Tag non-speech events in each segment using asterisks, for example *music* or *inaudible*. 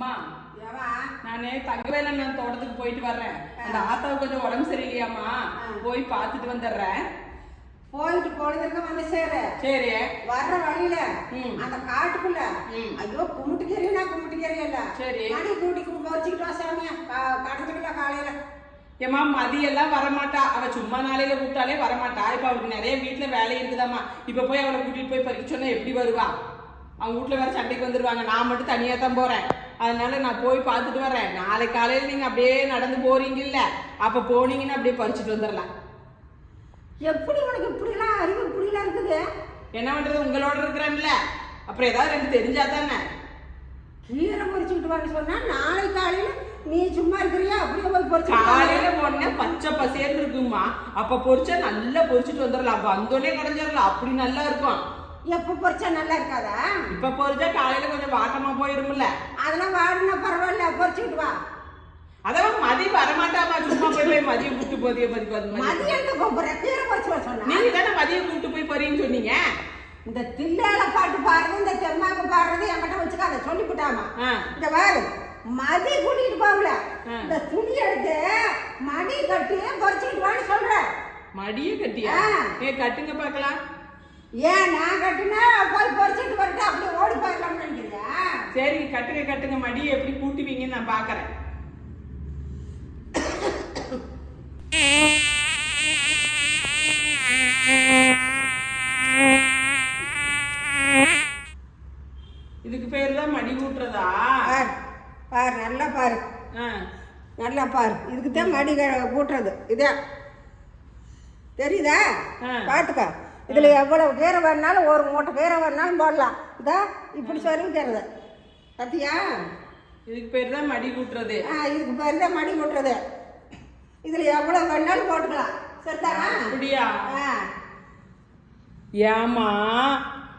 அம்மா நானே தங்கவேல நான் தோட்டத்துக்கு போயிட்டு வர்றேன். அந்த ஆத்தாவுக்கு கொஞ்சம் உடம்பு சரியில்லையாம்மா? போய் பார்த்துட்டு வந்துடுறேன். போயிட்டு பொழுதுக்கு வந்து சேரு. சரி. வர்ற வழியில. அந்த காட்டுக்குள்ள. ஐயோ கும்பிட்டுக்கிறீனா கும்பிட்டுக்கிறீ இல்ல சரி. அடி கூட்டி வச்சுக்கிட்டு வா சாமியா. கடந்துக்கிட்ட காலையில. ஏம்மா மதியெல்லாம் வரமாட்டா. அவ சும்மா நாளையில கூப்பிட்டாலே வரமாட்டா. இப்ப அவளுக்கு நிறைய வீட்டுல வேலை இருக்குதாம்மா. இப்ப போய் அவளை கூட்டிட்டு போய் பறிக்க சொன்னா எப்படி வருவா? அவங்க வீட்டுல வேற சண்டைக்கு வந்துருவாங்க. நான் மட்டும் தனியா தான் போறேன். அதனால நான் போய் பார்த்துட்டு வரேன். நாளை காலையில நீங்க அப்படியே நடந்து போறீங்க இல்ல அப்ப போனீங்கன்னா அப்படியே பறிச்சுட்டு வந்துடலாம் எப்படி உனக்கு இப்படிலாம் அறிவு இப்படிலாம் இருக்குது? என்ன பண்றது? உங்களோட இருக்கிறேன்ல. அப்புறம் ஏதாவது ரெண்டு தெரிஞ்சா தானே. கீரை பறிச்சுக்கிட்டு வான்னு சொன்னா நாளை காலையில நீ சும்மா இருக்கிறியா? அப்படியே போய் பறிச்சு காலையில போனே பச்சை பசேர்னு இருக்குமா அப்ப பொரிச்சா நல்லா பொரிச்சிட்டு வந்துடலாம் வந்தோடனே கடைஞ்சிடலாம் அப்படி நல்லா இருக்கும். எப்ப பறிச்சா நல்லா இருக்காதா? இப்ப பொரிச்சா காலையில கொஞ்சம் வாட்டமா போயிரும்ல. அதெல்லாம் வாடினா பரவாயில்ல பறிச்சுக்கிட்டு வா. அதான் மதியம் வரமாட்டாமா சும்மா போய் போய் மதியம் கூட்டு போதிய பதிக்கு வந்து மதியம் போற கீரை பறிச்சு வர சொன்னா? நீங்க தானே மதியம் கூட்டு போய் போறீங்கன்னு சொன்னீங்க? இந்த தில்லால பாட்டு பாடுறது இந்த தெம்மாக்கு பாடுறது என்கிட்ட வச்சுக்காத சொல்லிவிட்டாமா ஆ. இந்த பாரு மதி கூட்டிட்டு போகல. இந்த துணி எடுத்து மடி கட்டி பறிச்சுக்கிட்டு வான்னு சொல்றேன் மடிய கட்டியா. ஏ கட்டுங்க பார்க்கலாம். ஏன் நான் கட்டினா போய் பறிச்சுட்டு வரட்டு அப்படியே ஓடி போயிடலாம்னு நினைக்கிறியா சரி கட்டுங்க கட்டுங்க. மடியை எப்படி கூட்டுவீங்கன்னு நான் பாக்குறேன் இதுக்கு பேர் தான் மடி கூட்டுறதா? பாரு பாரு நல்லா பாரு. நல்லா பாரு. இதுக்கு தான் மடி கூட்டுறது. இதே. தெரியுதா. பார்த்துக்க இதுல எவ்வளவு கீரை வேணாலும் ஒரு மூட்டை கீரை வேணாலும் போடலாம். இதா இப்படி சொல்லி தருது. பார்த்தியா இதுக்கு பேர் தான் மடி கூட்டுறது. ஆ இதுக்கு பேர் தான் மடி கூட்டுறது. இதுல எவ்வளவு வேணாலும் போட்டுக்கலாம். சரிதானா? அப்படியா? ஆ. ஏமா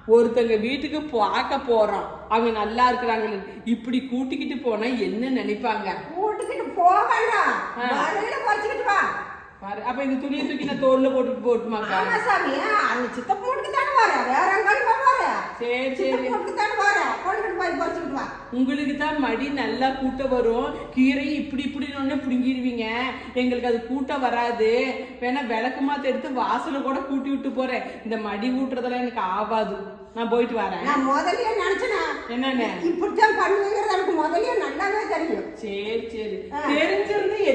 ஒருத்தங்க வீட்டுக்கு பார்க்க போறோம். அவங்க நல்லா இருக்கிறாங்க இப்படி கூட்டிக்கிட்டு போனா என்ன நினைப்பாங்க? வீட்டுக்கிட்டு போகலாம். வரையில பறிச்சுக்கிட்டு வா. பாரு அப்ப இந்த துணியை தூக்கி நான் தோல்ல போட்டுட்டு போட்டுமாக்கா. ஆமா சாமி அந்த சித்தப்பு வீட்டுக்கு தானே வர? வேற எங்காலும் வர சரி சரி. வீட்டுக்கு தானே வர? கொண்டுட்டு போய் பறிச்சுக்கிட்டு வா. உங்களுக்கு தான் மடி நல்லா கூட்ட வரும். கீரை இப்படி இப்படின்னு ஒண்ணு பிடுங்கிடுவீங்க எங்களுக்கு அது கூட்ட வராது. வேணா விளக்குமாத்த எடுத்து வாசல கூட கூட்டி விட்டு போறேன். இந்த மடி ஊட்டுறதெல்லாம் எனக்கு ஆகாது நான் போயிட்டு வரேன். நான் முதல்லயே நினைச்சேனா என்னன்னு? இப்படித்தான் பண்ணுவீங்கிறது எனக்கு முதல்லயே நல்லாவே தெரியும். சரி சரி. தெரிஞ்சிருந்து இப்படி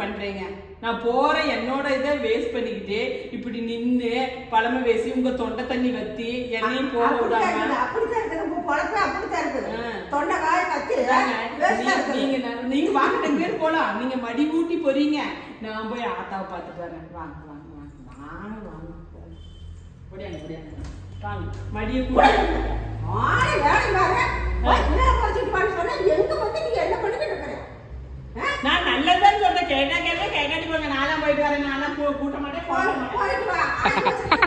பண்றீங்க? நான் போற என்னோட இதை வேஸ்ட் பண்ணிக்கிட்டு இப்படி நின்னு பழமை பேசி உங்க தொண்டை தண்ணி வத்தி என்னையும் போக விடாம அப்படித்தான் இருக்குது. உங்க பொழப்பே அப்படித்தான் இருக்குது. தொண்டை காய நீங்க நீங்க வாங்க ரெண்டு பேர் போலாம். நீங்க மடி ஊட்டி போறீங்க. நான் போய் ஆத்தாவை பார்த்துட்டு வரேன். வாங்க வாங்க வாங்க. வாங்க வாங்க. முடியாது வாங்க. மடியை கூட்டி ஆளு வேலை பாரு போய் கீரை பறிச்சுட்டு வான்னு சொன்னா எங்க வந்து நீ என்ன பண்ணிக்கிட்டு இருக்கிற ஆ? நான் நல்லதுதான் சொல்றேன் கேட்டா கேட்டா கேட்காட்டி போங்க நான்லாம் கூட்ட மாட்டேன் போயிட்டு வா. *laughs*